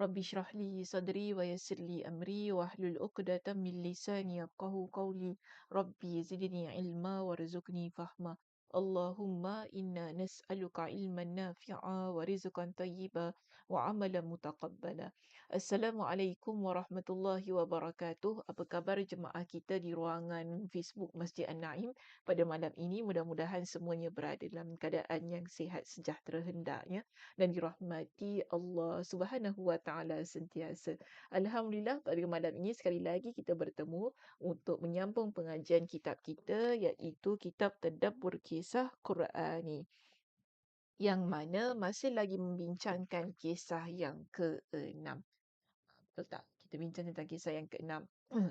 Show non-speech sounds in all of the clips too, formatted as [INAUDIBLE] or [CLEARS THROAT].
ربي اشرح لي صدري ويسر لي أمري واحلل عقدة من لساني يفقه قولي. ربي زدني علما وارزقني فهما. Allahumma inna nas'aluka ilman nafi'a wa rizqan tayyiba wa amalan mutaqabbala. Assalamualaikum warahmatullahi wabarakatuh. Apa khabar jemaah kita di ruangan Facebook Masjid An-Naim pada malam ini? Mudah-mudahan semuanya berada dalam keadaan yang sihat sejahtera hendaknya dan dirahmati Allah Subhanahu wa taala sentiasa. Alhamdulillah pada malam ini sekali lagi kita bertemu untuk menyambung pengajian kitab kita iaitu kitab Tadabbur Kisah Qurani yang mana masih lagi membincangkan kisah yang ke-6. Betul tak? Kita bincang tentang kisah yang ke-6. [CLEARS THROAT]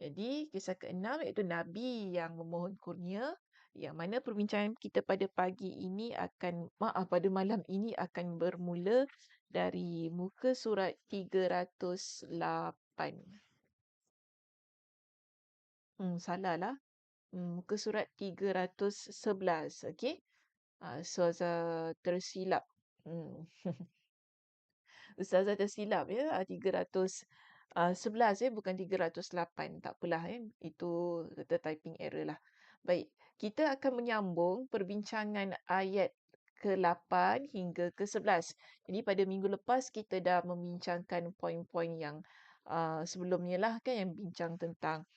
Jadi, kisah ke-6 iaitu Nabi yang memohon kurnia yang mana perbincangan kita pada pagi ini akan maaf pada malam ini akan bermula dari muka surat 308. Hmm, salah lah. Muka surat 311. Okey. Uh, Ustazah tersilap. Hmm. [LAUGHS] Ustazah tersilap ya. 311 ya. Bukan 308. Tak apalah ya. Itu kata typing error lah. Baik. Kita akan menyambung perbincangan ayat ke-8 hingga ke-11. Jadi pada minggu lepas kita dah membincangkan poin-poin yang uh, sebelumnya lah kan yang bincang tentang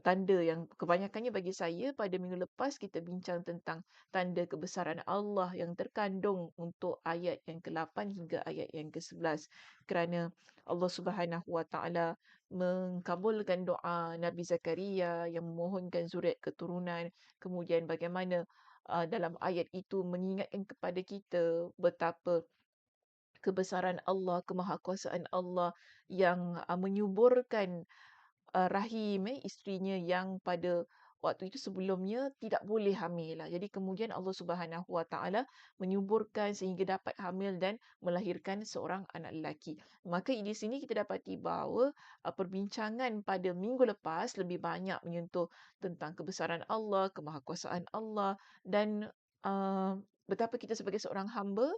tanda yang kebanyakannya bagi saya pada minggu lepas kita bincang tentang tanda kebesaran Allah yang terkandung untuk ayat yang ke-8 hingga ayat yang ke-11 kerana Allah Subhanahu Wa Taala mengkabulkan doa Nabi Zakaria yang memohonkan zuriat keturunan. Kemudian bagaimana uh, dalam ayat itu mengingatkan kepada kita betapa kebesaran Allah kemahakuasaan Allah yang uh, menyuburkan uh, rahim eh, isterinya yang pada waktu itu sebelumnya tidak boleh hamil lah. Jadi kemudian Allah Subhanahu Wa Taala menyuburkan sehingga dapat hamil dan melahirkan seorang anak lelaki. Maka di sini kita dapati bahawa uh, perbincangan pada minggu lepas lebih banyak menyentuh tentang kebesaran Allah, kemahakuasaan Allah dan uh, betapa kita sebagai seorang hamba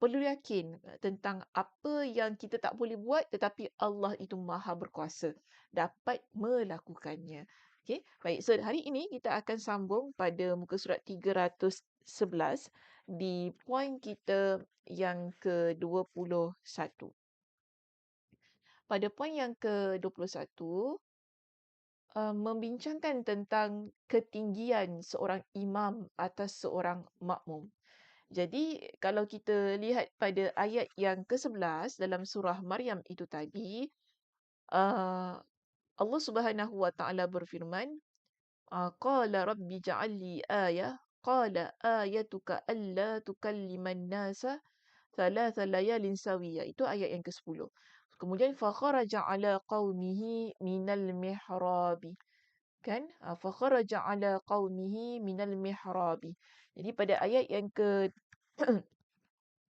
perlu yakin tentang apa yang kita tak boleh buat tetapi Allah itu maha berkuasa dapat melakukannya. Okey, baik. So hari ini kita akan sambung pada muka surat 311 di poin kita yang ke-21. Pada poin yang ke-21 uh, membincangkan tentang ketinggian seorang imam atas seorang makmum. Jadi kalau kita lihat pada ayat yang ke-11 dalam surah Maryam itu tadi, uh, Allah Subhanahu Wa Taala berfirman, uh, qala rabbi ja'alli ayah qala ayatuka alla tukalliman nasa thalatha layalin sawiya. Itu ayat yang ke-10. Kemudian fakharaja ala qaumihi minal mihrabi. Kan? Fakharaja ala qaumihi minal mihrabi. Jadi pada ayat yang ke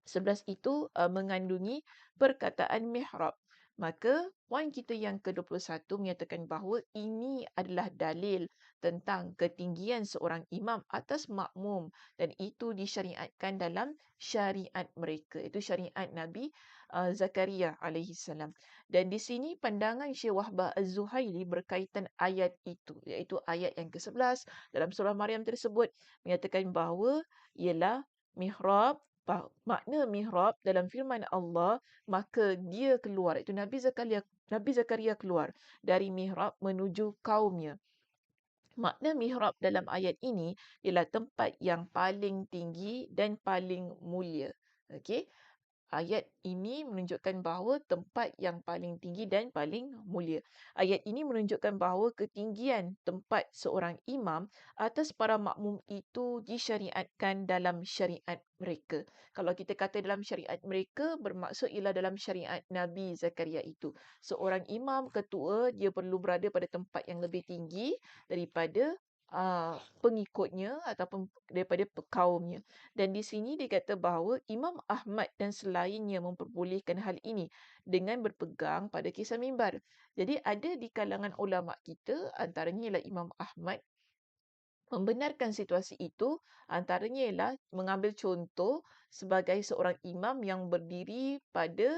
11 itu uh, mengandungi perkataan mihrab. Maka poin kita yang ke-21 menyatakan bahawa ini adalah dalil tentang ketinggian seorang imam atas makmum dan itu disyariatkan dalam syariat mereka. Itu syariat Nabi uh, Zakaria alaihi salam. Dan di sini pandangan Syekh Wahbah Az-Zuhaili berkaitan ayat itu iaitu ayat yang ke-11 dalam surah Maryam tersebut menyatakan bahawa ialah mihrab makna mihrab dalam firman Allah maka dia keluar itu Nabi Zakaria Nabi Zakaria keluar dari mihrab menuju kaumnya. Makna mihrab dalam ayat ini ialah tempat yang paling tinggi dan paling mulia. Okey ayat ini menunjukkan bahawa tempat yang paling tinggi dan paling mulia. Ayat ini menunjukkan bahawa ketinggian tempat seorang imam atas para makmum itu disyariatkan dalam syariat mereka. Kalau kita kata dalam syariat mereka, bermaksud ialah dalam syariat Nabi Zakaria itu. Seorang imam ketua, dia perlu berada pada tempat yang lebih tinggi daripada uh, pengikutnya ataupun daripada kaumnya. Dan di sini dia kata bahawa Imam Ahmad dan selainnya memperbolehkan hal ini dengan berpegang pada kisah mimbar. Jadi ada di kalangan ulama kita antaranya ialah Imam Ahmad membenarkan situasi itu antaranya ialah mengambil contoh sebagai seorang imam yang berdiri pada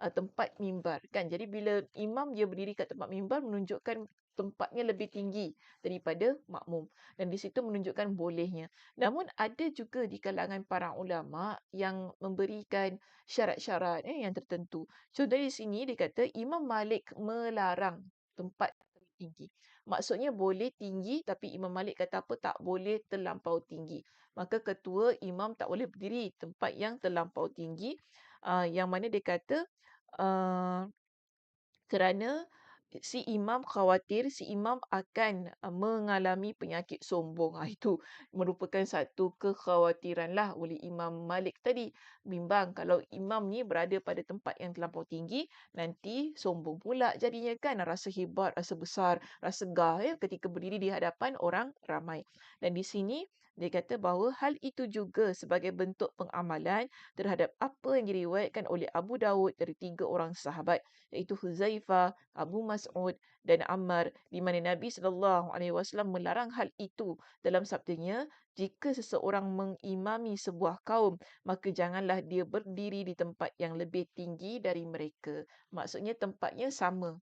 uh, tempat mimbar kan jadi bila imam dia berdiri kat tempat mimbar menunjukkan tempatnya lebih tinggi daripada makmum dan di situ menunjukkan bolehnya. Namun ada juga di kalangan para ulama yang memberikan syarat-syarat eh, yang tertentu. Contoh di sini dia kata Imam Malik melarang tempat tinggi. Maksudnya boleh tinggi tapi Imam Malik kata apa tak boleh terlampau tinggi. Maka ketua imam tak boleh berdiri tempat yang terlampau tinggi. Uh, yang mana dia kata uh, kerana si imam khawatir si imam akan uh, mengalami penyakit sombong. Ha, [LAUGHS] itu merupakan satu kekhawatiran lah oleh Imam Malik tadi. Bimbang kalau imam ni berada pada tempat yang terlampau tinggi, nanti sombong pula jadinya kan. Rasa hebat, rasa besar, rasa gah ya, ketika berdiri di hadapan orang ramai. Dan di sini dia kata bahawa hal itu juga sebagai bentuk pengamalan terhadap apa yang diriwayatkan oleh Abu Dawud dari tiga orang sahabat iaitu Huzaifah, Abu Mas'ud dan Ammar di mana Nabi wasallam melarang hal itu. Dalam sabdanya jika seseorang mengimami sebuah kaum maka janganlah dia berdiri di tempat yang lebih tinggi dari mereka. Maksudnya tempatnya sama.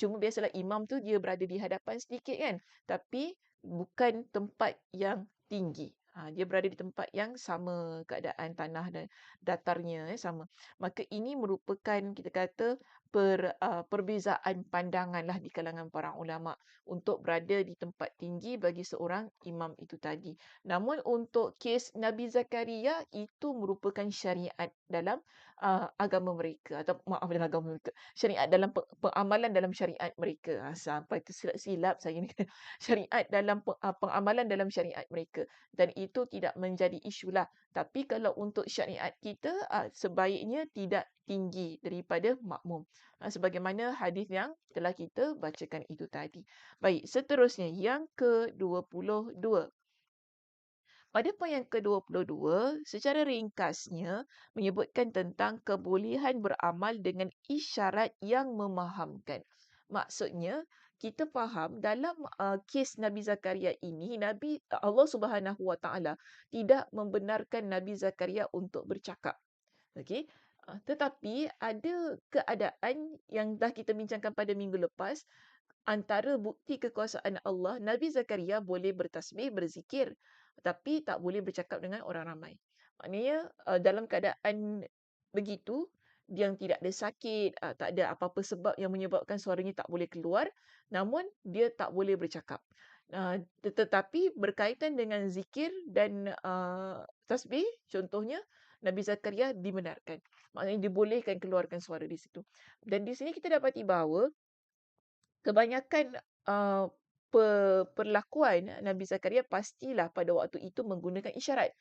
Cuma biasalah imam tu dia berada di hadapan sedikit kan? Tapi bukan tempat yang tinggi. Ha, dia berada di tempat yang sama keadaan tanah dan datarnya eh, sama. Maka ini merupakan kita kata per, uh, perbezaan pandangan lah di kalangan para ulama untuk berada di tempat tinggi bagi seorang imam itu tadi. Namun untuk kes Nabi Zakaria itu merupakan syariat dalam uh, agama mereka atau maaf dalam agama mereka. Syariat dalam pengamalan dalam syariat mereka. Ha, sampai tersilap-silap saya ni. [LAUGHS] syariat dalam uh, pengamalan dalam syariat mereka. Dan itu tidak menjadi isu lah. Tapi kalau untuk syariat kita, uh, sebaiknya tidak tinggi daripada makmum. Uh, sebagaimana hadis yang telah kita bacakan itu tadi. Baik, seterusnya yang ke-22. Pada poin yang ke-22, secara ringkasnya menyebutkan tentang kebolehan beramal dengan isyarat yang memahamkan. Maksudnya, kita faham dalam uh, kes Nabi Zakaria ini Nabi Allah Subhanahu Wa Taala tidak membenarkan Nabi Zakaria untuk bercakap. Okey. Uh, tetapi ada keadaan yang dah kita bincangkan pada minggu lepas antara bukti kekuasaan Allah Nabi Zakaria boleh bertasbih berzikir tapi tak boleh bercakap dengan orang ramai. Maknanya uh, dalam keadaan begitu yang tidak ada sakit, uh, tak ada apa-apa sebab yang menyebabkan suaranya tak boleh keluar, namun dia tak boleh bercakap. Uh, tetapi berkaitan dengan zikir dan uh, tasbih, contohnya Nabi Zakaria dibenarkan. Maknanya dibolehkan keluarkan suara di situ. Dan di sini kita dapati bahawa kebanyakan uh, perlakuan Nabi Zakaria pastilah pada waktu itu menggunakan isyarat.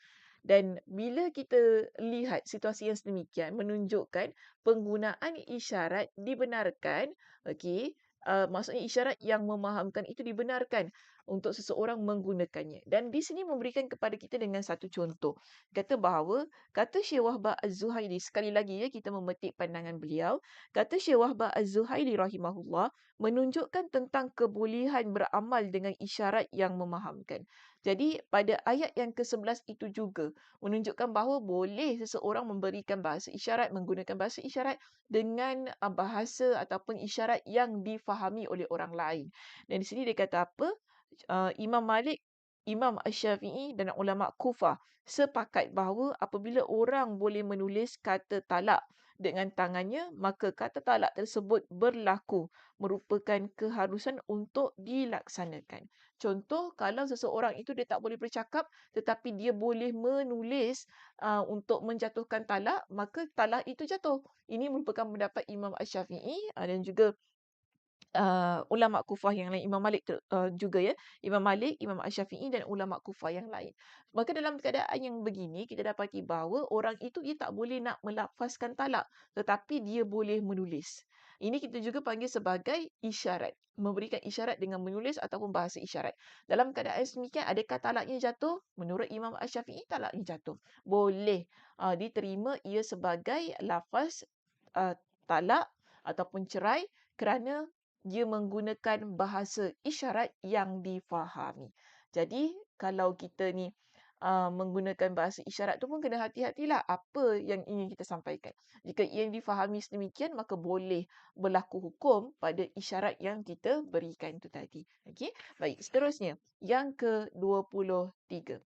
Dan bila kita lihat situasi yang sedemikian menunjukkan penggunaan isyarat dibenarkan, okey, uh, maksudnya isyarat yang memahamkan itu dibenarkan untuk seseorang menggunakannya. Dan di sini memberikan kepada kita dengan satu contoh. Kata bahawa, kata Syekh Wahbah Az-Zuhaili, sekali lagi ya kita memetik pandangan beliau, kata Syekh Wahbah Az-Zuhaili rahimahullah, menunjukkan tentang kebolehan beramal dengan isyarat yang memahamkan. Jadi pada ayat yang ke-11 itu juga menunjukkan bahawa boleh seseorang memberikan bahasa isyarat, menggunakan bahasa isyarat dengan uh, bahasa ataupun isyarat yang difahami oleh orang lain. Dan di sini dia kata apa? Uh, Imam Malik, Imam Ash-Syafi'i dan ulama Kufah sepakat bahawa apabila orang boleh menulis kata talak dengan tangannya, maka kata talak tersebut berlaku merupakan keharusan untuk dilaksanakan. Contoh, kalau seseorang itu dia tak boleh bercakap tetapi dia boleh menulis uh, untuk menjatuhkan talak, maka talak itu jatuh. Ini merupakan pendapat Imam Ash-Syafi'i uh, dan juga uh, ulama kufah yang lain Imam Malik uh, juga ya Imam Malik Imam Asy-Syafi'i dan ulama kufah yang lain. Maka dalam keadaan yang begini kita dapati bahawa orang itu dia tak boleh nak melafazkan talak tetapi dia boleh menulis. Ini kita juga panggil sebagai isyarat memberikan isyarat dengan menulis ataupun bahasa isyarat. Dalam keadaan semikian adakah talaknya jatuh? Menurut Imam Asy-Syafi'i talaknya jatuh. Boleh uh, diterima ia sebagai lafaz uh, talak ataupun cerai kerana dia menggunakan bahasa isyarat yang difahami. Jadi kalau kita ni uh, menggunakan bahasa isyarat tu pun kena hati-hatilah apa yang ingin kita sampaikan. Jika ia difahami sedemikian maka boleh berlaku hukum pada isyarat yang kita berikan itu tadi. Okey. Baik, seterusnya yang ke-23.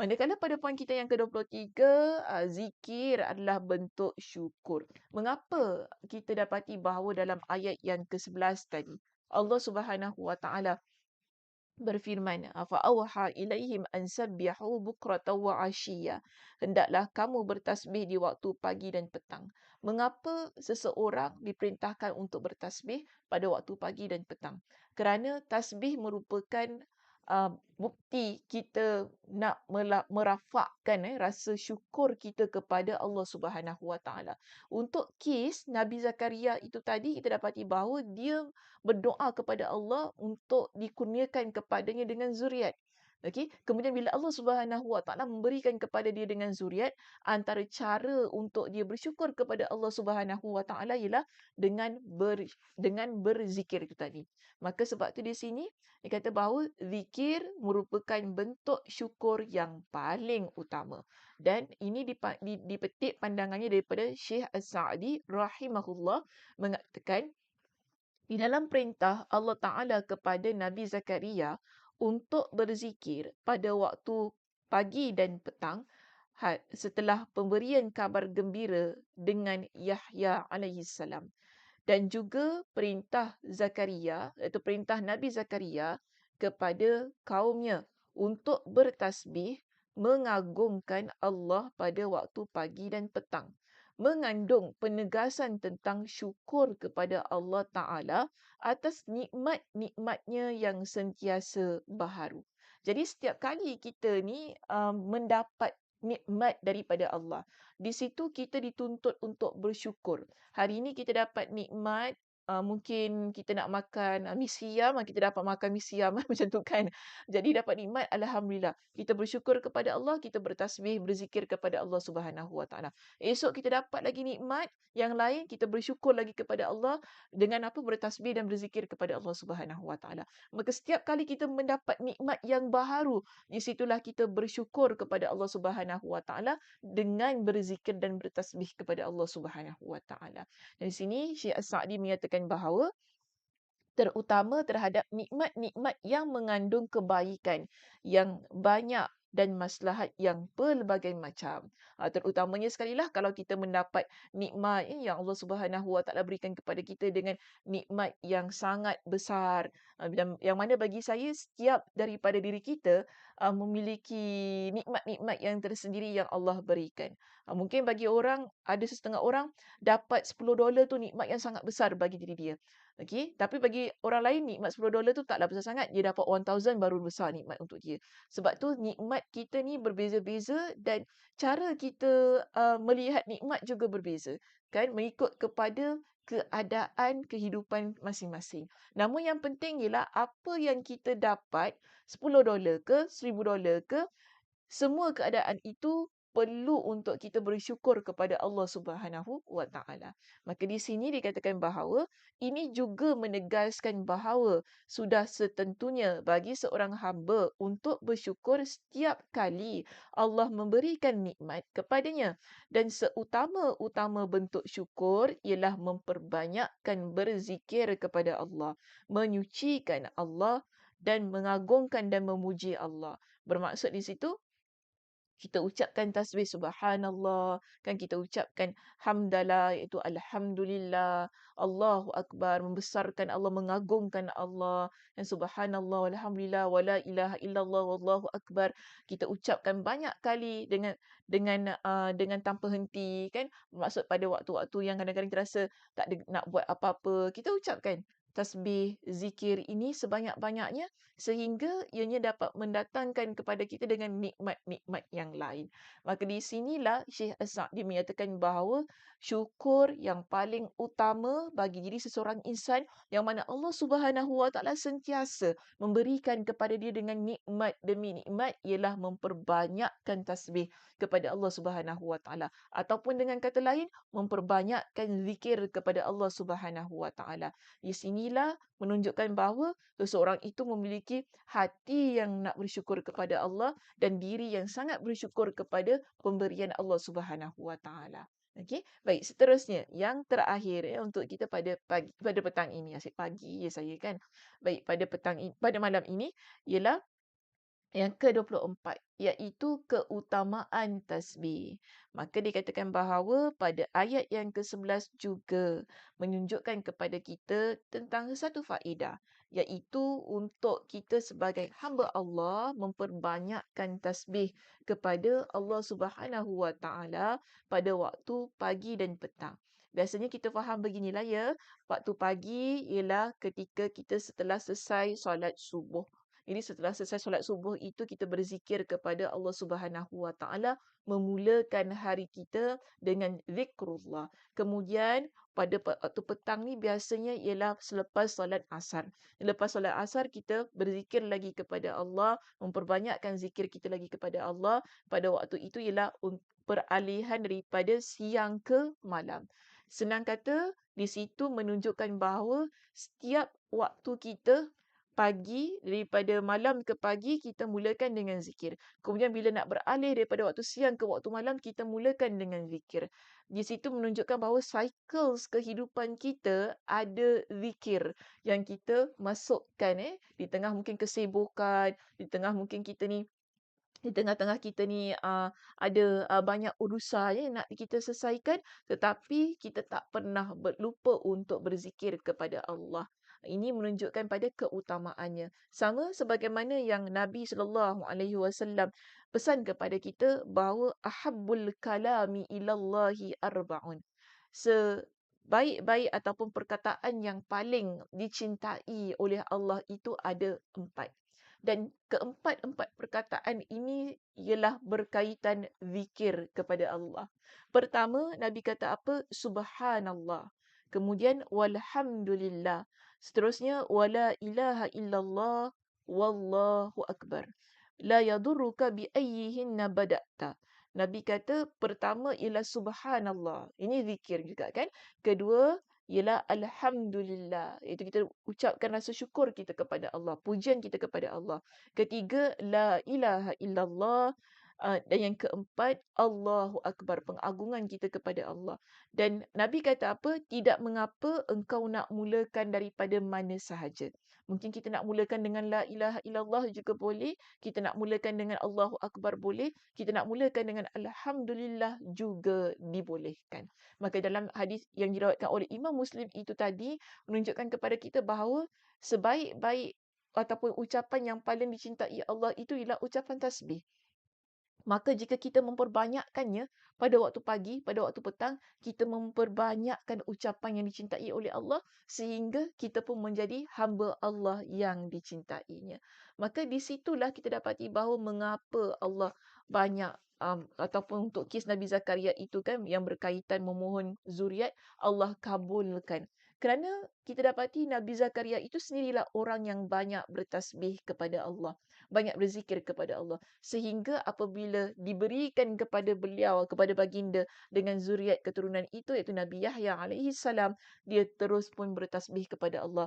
Manakala pada poin kita yang ke-23, uh, zikir adalah bentuk syukur. Mengapa kita dapati bahawa dalam ayat yang ke-11 tadi, Allah Subhanahu Wa Taala berfirman, fa awha ilaihim an sabbihu bukratan wa ashiya. Hendaklah kamu bertasbih di waktu pagi dan petang. Mengapa seseorang diperintahkan untuk bertasbih pada waktu pagi dan petang? Kerana tasbih merupakan uh, bukti kita nak merafakkan eh, rasa syukur kita kepada Allah Subhanahu Wa Taala. Untuk kes Nabi Zakaria itu tadi kita dapati bahawa dia berdoa kepada Allah untuk dikurniakan kepadanya dengan zuriat. Okey, kemudian bila Allah Subhanahu Wa Taala memberikan kepada dia dengan zuriat, antara cara untuk dia bersyukur kepada Allah Subhanahu Wa Taala ialah dengan ber, dengan berzikir itu tadi. Maka sebab tu di sini dia kata bahawa zikir merupakan bentuk syukur yang paling utama. Dan ini dipetik pandangannya daripada Syekh As-Sa'di rahimahullah mengatakan di dalam perintah Allah Ta'ala kepada Nabi Zakaria untuk berzikir pada waktu pagi dan petang setelah pemberian kabar gembira dengan Yahya alaihi salam. Dan juga perintah Zakaria iaitu perintah Nabi Zakaria kepada kaumnya untuk bertasbih mengagungkan Allah pada waktu pagi dan petang mengandung penegasan tentang syukur kepada Allah Ta'ala atas nikmat-nikmatnya yang sentiasa baharu. Jadi setiap kali kita ni um, mendapat nikmat daripada Allah, di situ kita dituntut untuk bersyukur. Hari ini kita dapat nikmat uh, mungkin kita nak makan uh, mi siam, ah, kita dapat makan mi siam [LAUGHS] macam tu kan. Jadi dapat nikmat alhamdulillah. Kita bersyukur kepada Allah, kita bertasbih, berzikir kepada Allah Subhanahu Wa Taala. Esok kita dapat lagi nikmat yang lain, kita bersyukur lagi kepada Allah dengan apa bertasbih dan berzikir kepada Allah Subhanahu Wa Taala. Maka setiap kali kita mendapat nikmat yang baharu, di situlah kita bersyukur kepada Allah Subhanahu Wa Taala dengan berzikir dan bertasbih kepada Allah Subhanahu Wa Taala. Dan di sini Syekh As-Sa'di menyatakan mengatakan bahawa terutama terhadap nikmat-nikmat yang mengandung kebaikan yang banyak dan maslahat yang pelbagai macam. Ha, terutamanya sekali lah kalau kita mendapat nikmat eh, yang Allah Subhanahu Wa Taala berikan kepada kita dengan nikmat yang sangat besar. Dan yang mana bagi saya setiap daripada diri kita uh, memiliki nikmat-nikmat yang tersendiri yang Allah berikan. Mungkin bagi orang, ada setengah orang dapat 10 dolar tu nikmat yang sangat besar bagi diri dia. Okey, tapi bagi orang lain nikmat 10 dolar tu taklah besar sangat. Dia dapat 1000 baru besar nikmat untuk dia. Sebab tu nikmat kita ni berbeza-beza dan cara kita uh, melihat nikmat juga berbeza. Kan mengikut kepada keadaan kehidupan masing-masing. Namun yang penting ialah apa yang kita dapat 10 dolar ke 1000 dolar ke semua keadaan itu perlu untuk kita bersyukur kepada Allah Subhanahu wa taala. Maka di sini dikatakan bahawa ini juga menegaskan bahawa sudah setentunya bagi seorang hamba untuk bersyukur setiap kali Allah memberikan nikmat kepadanya dan seutama-utama bentuk syukur ialah memperbanyakkan berzikir kepada Allah, menyucikan Allah dan mengagungkan dan memuji Allah. Bermaksud di situ kita ucapkan tasbih subhanallah kan kita ucapkan hamdalah iaitu alhamdulillah Allahu akbar membesarkan Allah mengagungkan Allah dan subhanallah walhamdulillah wala ilaha illallah wallahu akbar. Kita ucapkan banyak kali dengan dengan uh, dengan tanpa henti kan? Maksud pada waktu-waktu yang kadang-kadang terasa tak ada nak buat apa-apa kita ucapkan tasbih, zikir ini sebanyak-banyaknya sehingga ianya dapat mendatangkan kepada kita dengan nikmat-nikmat yang lain. Maka di sinilah Syekh As-Sa'di menyatakan bahawa syukur yang paling utama bagi diri seseorang insan yang mana Allah Subhanahu Wa Taala sentiasa memberikan kepada dia dengan nikmat demi nikmat ialah memperbanyakkan tasbih kepada Allah Subhanahu Wa Taala ataupun dengan kata lain memperbanyakkan zikir kepada Allah Subhanahu Wa Taala. Di sinilah menunjukkan bahawa seseorang itu memiliki hati yang nak bersyukur kepada Allah dan diri yang sangat bersyukur kepada pemberian Allah Subhanahu Wa Taala. Okey, baik seterusnya yang terakhir ya untuk kita pada pagi pada petang ini asyik pagi ya saya kan. Baik pada petang pada malam ini ialah yang ke-24 iaitu keutamaan tasbih. Maka dikatakan bahawa pada ayat yang ke-11 juga menunjukkan kepada kita tentang satu faedah iaitu untuk kita sebagai hamba Allah memperbanyakkan tasbih kepada Allah Subhanahu Wa Taala pada waktu pagi dan petang. Biasanya kita faham beginilah ya, waktu pagi ialah ketika kita setelah selesai solat subuh. Jadi setelah selesai solat subuh itu kita berzikir kepada Allah Subhanahu Wa Taala memulakan hari kita dengan zikrullah. Kemudian pada waktu petang ni biasanya ialah selepas solat asar. Lepas solat asar kita berzikir lagi kepada Allah, memperbanyakkan zikir kita lagi kepada Allah. Pada waktu itu ialah peralihan daripada siang ke malam. Senang kata, di situ menunjukkan bahawa setiap waktu kita pagi daripada malam ke pagi kita mulakan dengan zikir. Kemudian bila nak beralih daripada waktu siang ke waktu malam kita mulakan dengan zikir. Di situ menunjukkan bahawa cycles kehidupan kita ada zikir yang kita masukkan eh di tengah mungkin kesibukan, di tengah mungkin kita ni di tengah-tengah kita ni uh, ada uh, banyak urusan ya, nak kita selesaikan tetapi kita tak pernah lupa untuk berzikir kepada Allah. Ini menunjukkan pada keutamaannya. Sama sebagaimana yang Nabi sallallahu alaihi wasallam pesan kepada kita bahawa ahabbul kalami ilallahi arbaun. Sebaik-baik ataupun perkataan yang paling dicintai oleh Allah itu ada empat. Dan keempat-empat perkataan ini ialah berkaitan zikir kepada Allah. Pertama, Nabi kata apa? Subhanallah. Kemudian walhamdulillah. Seterusnya wala ilaha illallah wallahu akbar. La yadurruka bi ayyihinna bada'ta. Nabi kata pertama ialah subhanallah. Ini zikir juga kan. Kedua ialah alhamdulillah. Itu kita ucapkan rasa syukur kita kepada Allah, pujian kita kepada Allah. Ketiga la ilaha illallah Uh, dan yang keempat, Allahu Akbar, pengagungan kita kepada Allah. Dan Nabi kata apa? Tidak mengapa engkau nak mulakan daripada mana sahaja. Mungkin kita nak mulakan dengan La ilaha illallah juga boleh. Kita nak mulakan dengan Allahu Akbar boleh. Kita nak mulakan dengan Alhamdulillah juga dibolehkan. Maka dalam hadis yang dirawatkan oleh Imam Muslim itu tadi, menunjukkan kepada kita bahawa sebaik-baik ataupun ucapan yang paling dicintai Allah itu ialah ucapan tasbih. Maka jika kita memperbanyakkannya pada waktu pagi, pada waktu petang, kita memperbanyakkan ucapan yang dicintai oleh Allah sehingga kita pun menjadi hamba Allah yang dicintainya. Maka di situlah kita dapati bahawa mengapa Allah banyak um, ataupun untuk kes Nabi Zakaria itu kan yang berkaitan memohon zuriat, Allah kabulkan. Kerana kita dapati Nabi Zakaria itu sendirilah orang yang banyak bertasbih kepada Allah. Banyak berzikir kepada Allah. Sehingga apabila diberikan kepada beliau, kepada baginda dengan zuriat keturunan itu, iaitu Nabi Yahya alaihi salam, dia terus pun bertasbih kepada Allah.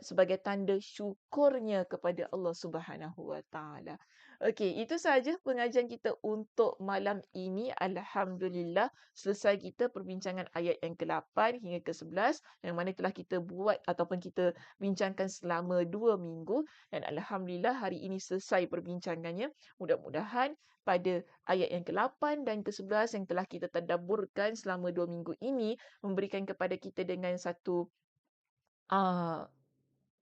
sebagai tanda syukurnya kepada Allah Subhanahu Wa Taala. Okey, itu sahaja pengajian kita untuk malam ini. Alhamdulillah, selesai kita perbincangan ayat yang ke-8 hingga ke-11 yang mana telah kita buat ataupun kita bincangkan selama dua minggu dan alhamdulillah hari ini selesai perbincangannya. Mudah-mudahan pada ayat yang ke-8 dan ke-11 yang telah kita tadabburkan selama dua minggu ini memberikan kepada kita dengan satu uh,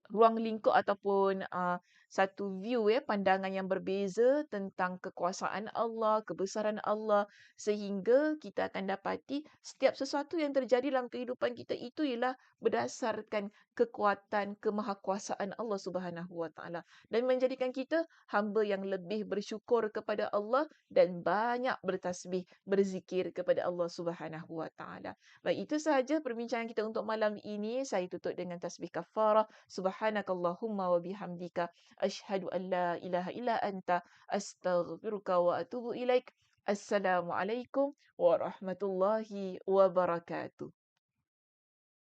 ruang lingkup ataupun uh, satu view ya pandangan yang berbeza tentang kekuasaan Allah, kebesaran Allah sehingga kita akan dapati setiap sesuatu yang terjadi dalam kehidupan kita itu ialah berdasarkan kekuatan kemahakuasaan Allah Subhanahu Wa Taala dan menjadikan kita hamba yang lebih bersyukur kepada Allah dan banyak bertasbih berzikir kepada Allah Subhanahu Wa Taala. Baik itu sahaja perbincangan kita untuk malam ini. Saya tutup dengan tasbih kafarah. Subhanakallahumma wa bihamdika asyhadu an la ilaha illa anta astaghfiruka wa atubu ilaik. Assalamualaikum warahmatullahi wabarakatuh.